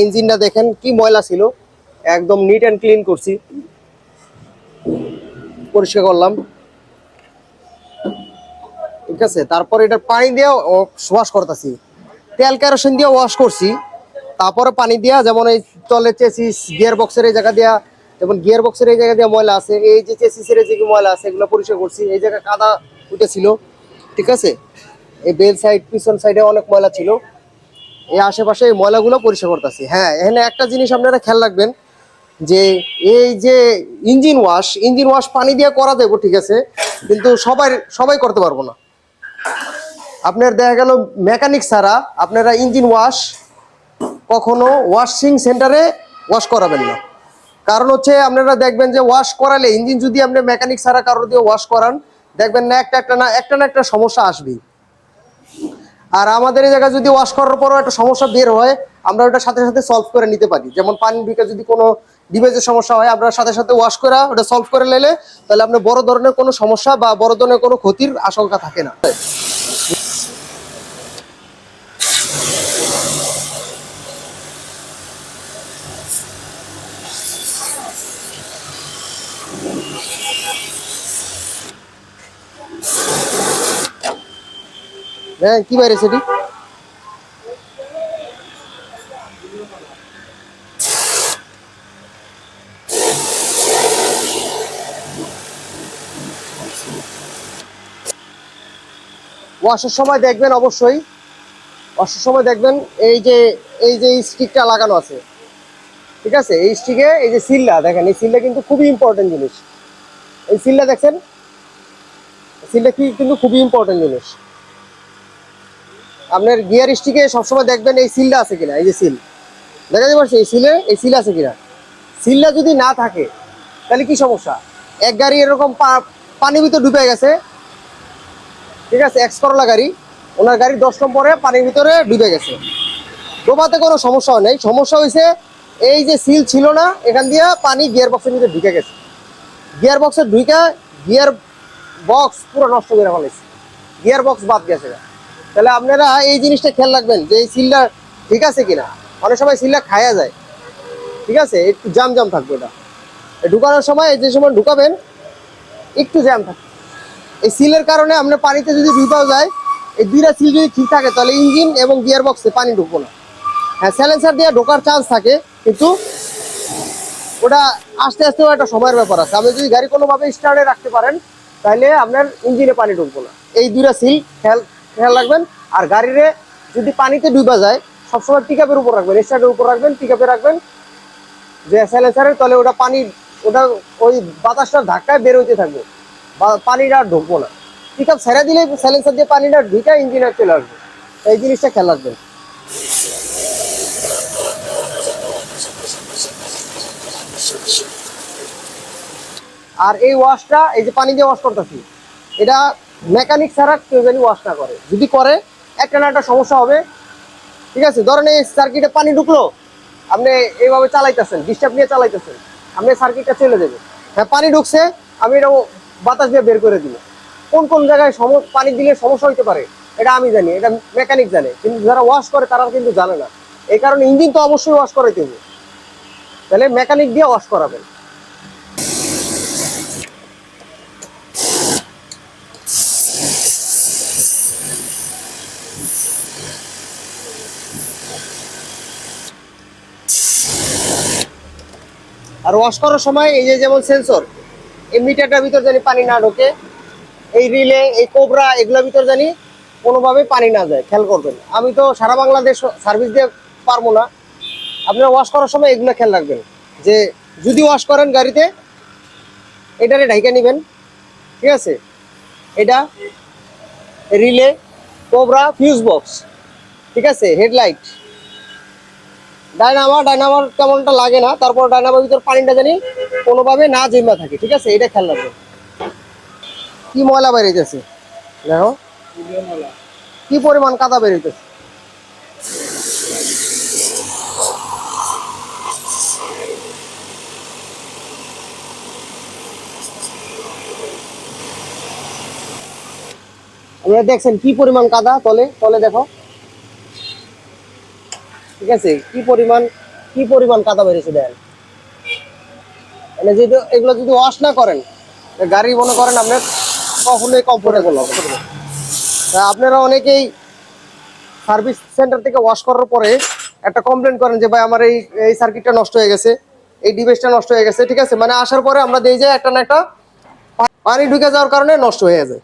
ইঞ্জিনটা দেখেন কি ময়লা ছিল। একদম নিট অ্যান্ড ক্লিন করছি। পরিষ্কার করলাম। ঠিক আছে? তারপর এটা পানি দিয়ে ওয়াশ করতেছি। তেল কেরোসিন দিয়ে ওয়াশ করছি। তারপরে পানি দিয়া যেমন এই তলে চেসিস গিয়ার বক্সের এই জায়গা দিয়া, যেমন গিয়ার বক্সের এই জায়গা দিয়ে ময়লা আছে, এই যে চেসিসের যে ময়লা আছে, এগুলো পরিষ্কার করছি। এই জায়গায় কাদা উঠেছিল। ঠিক আছে? এই বেল সাইড পিছন সাইডে অনেক ময়লা ছিল। এই আশেপাশে এই ময়লাগুলো পরিষ্কার করতেছি। হ্যাঁ এখানে একটা জিনিস আপনারা খেয়াল রাখবেন, যে এই যে ইঞ্জিন ওয়াশ ইঞ্জিন ওয়াশ পানি দিয়ে করা দেবো, ঠিক আছে, কিন্তু সবাই সবাই করতে পারব না। আপনার দেখা গেল মেকানিক ছাড়া আপনারা ইঞ্জিন ওয়াশ কখনো ওয়াশিং সেন্টারে ওয়াশ করাবেন না। কারণ হচ্ছে আপনারা দেখবেন যে ওয়াশ করালে ইঞ্জিন যদি আপনি মেকানিক ছাড়া কারও দিয়ে ওয়াশ করান, দেখবেন না একটা একটা না একটা না একটা সমস্যা আসবেই। আর আমাদের এই জায়গায় যদি ওয়াশ করার পরও একটা সমস্যা বের হয়, আমরা ওটা সাথে সাথে সলভ করে নিতে পারি। যেমন পানি ঢুকে যদি কোনো ডিভাইসের সমস্যা হয়, আমরা সাথে সাথে ওয়াশ করা, ওটা সলভ করে নিলে তাহলে আপনার বড় ধরনের কোনো সমস্যা বা বড় ধরনের কোনো ক্ষতির আশঙ্কা থাকে না। হ্যাঁ কি বাইরে সেটি? ওয়াশের সময় দেখবেন অবশ্যই, ওয়াশের সময় দেখবেন এই যে এই যে স্টিকটা লাগানো আছে। ঠিক আছে? এই স্টিকে এই যে সিলটা দেখেন, এই সিলটা কিন্তু খুবই ইম্পর্টেন্ট জিনিস। এই সিলটা দেখছেন? সিলটা কি কিন্তু খুবই ইম্পর্টেন্ট জিনিস। আপনার গিয়ার স্টিকে সবসময় দেখবেন এই সিলটা আছে কিনা, এই যে সিল দেখা পারছি এই সিলে এই সিল আছে কিনা। সিলটা যদি না থাকে, তাহলে কি সমস্যা? এক গাড়ি এরকম পা- পানির ভিতর ডুবে গেছে। ঠিক আছে এক্স করলা গাড়ি, ওনার গাড়ি দশ নম্বরে পানির ভিতরে ডুবে গেছে। ডোবাতে কোনো সমস্যা নাই। সমস্যা হয়েছে এই যে সিল ছিল না, এখান দিয়ে পানি গিয়ার বক্সের ভিতরে ঢুকে গেছে। গিয়ার বক্সের ঢুকে গিয়ার বক্স পুরো নষ্ট করে ফেলেছে। গিয়ার বক্স বাদ গেছে। তাহলে আপনারা এই জিনিসটা খেয়াল রাখবেন যে এই সিলটা ঠিক আছে কিনা? অনেক সময় সিলটা খায়া যায়। ঠিক আছে? একটু জাম জাম থাকবে এটা ঢুকানোর সময় যে সময় ঢুকাবেন, একটু জ্যাম থাকবে এই সিলের কারণে আপনার পানিতে যদি ডুবাও যায়, এই দুইটা সিল যদি ঠিক থাকে, তাহলে ইঞ্জিন এবং গিয়ার বক্সে পানি ঢুকবো না। হ্যাঁ স্যালেন্সার দিয়ে ঢোকার চান্স থাকে, কিন্তু ওটা আস্তে আস্তে একটা সময়ের ব্যাপার আছে। আপনি যদি গাড়ি কোনোভাবে স্টার্টে রাখতে পারেন, তাহলে আপনার ইঞ্জিনে পানি ঢুকবো না। এই দুইটা সিল খেয়াল খেয়াল রাখবেন। আর গাড়িরে যদি পানিতে ডুবা যায়, সবসময় পিকআপের উপর রাখবেন স্টার্টের উপর রাখবেন পিকআপে রাখবেন। যে স্যালেন্সারের তলে ওটা পানি, ওটা ওই বাতাসটা ধাক্কায় বের হইতে থাকবে। পানিটা আর ঢুকবো না। পিকআপ ছেড়ে দিলে স্যালেন্সার দিয়ে পানিটা ঢুকে ইঞ্জিনে চলে আসবে। এই জিনিসটা খেয়াল রাখবেন। আর এই ওয়াশটা এই যে পানি দিয়ে ওয়াশ করতেছি, এটা মেকানিক ছাড়া কেউ জানি ওয়াশ না করে। যদি করে, একটা না একটা সমস্যা হবে। ঠিক আছে, ধরেন এই সার্কিটে পানি ঢুকলো, আপনি এইভাবে চালাইতেছেন ডিস্টার্ব নিয়ে চালাইতেছেন, আপনি সার্কিটটা চলে যাবে। হ্যাঁ পানি ঢুকছে, আমি এটা বাতাস দিয়ে বের করে দিব কোন কোন জায়গায় সম পানি দিলে সমস্যা হইতে পারে, এটা আমি জানি, এটা মেকানিক জানে। কিন্তু যারা ওয়াশ করে, তারা কিন্তু জানে না। এই কারণে ইঞ্জিন তো অবশ্যই ওয়াশ করাইতে হবে। তাহলে মেকানিক দিয়ে ওয়াশ করাবেন। আর ওয়াশ করার সময় এই যে যেমন সেন্সর এই মিটারটার ভিতর জানি পানি না ঢোকে, এই রিলে, এই কোবরা, এগুলোর ভিতর জানি কোনোভাবে পানি না যায়, খেয়াল করবেন। আমি তো সারা বাংলাদেশ সার্ভিস দিয়ে পারব না। আপনারা ওয়াশ করার সময় এগুলো খেয়াল রাখবেন, যে যদি ওয়াশ করেন গাড়িতে, এটারে ঢাইকা নেবেন, ঠিক আছে? এটা রিলে, কোবরা ফিউজ বক্স ঠিক আছে? হেডলাইট ডায়নামা ডায়নামার তেমনটা লাগে না, তারপর ডায়নামার ভিতর পানিটা জানি কোনোভাবে না জমা থাকে, ঠিক আছে? এটা খেয়াল রাখবে। কি ময়লা বেরিয়েছে? দেখো। কি পরিমাণ কাদা বেরিয়েছে? আপনারা দেখছেন কি পরিমাণ কাদা তলে? তলে দেখো। ঠিক আছে? কি পরিমাণ কি পরিমাণ কাদা বেরিয়েছে দেন? মানে যদি এগুলো যদি ওয়াশ না করেন গাড়ি মনে করেন আপনার কখনোই কমফোর্টেবল হবে আপনারা অনেকেই সার্ভিস সেন্টার থেকে ওয়াশ করার পরে একটা কমপ্লেন করেন যে, ভাই, আমার এই এই সার্কিটটা নষ্ট হয়ে গেছে, এই ডিভাইসটা নষ্ট হয়ে গেছে। ঠিক আছে? মানে আসার পরে আমরা দিয়ে যাই একটা না একটা পানি ঢুকে যাওয়ার কারণে নষ্ট হয়ে যায়।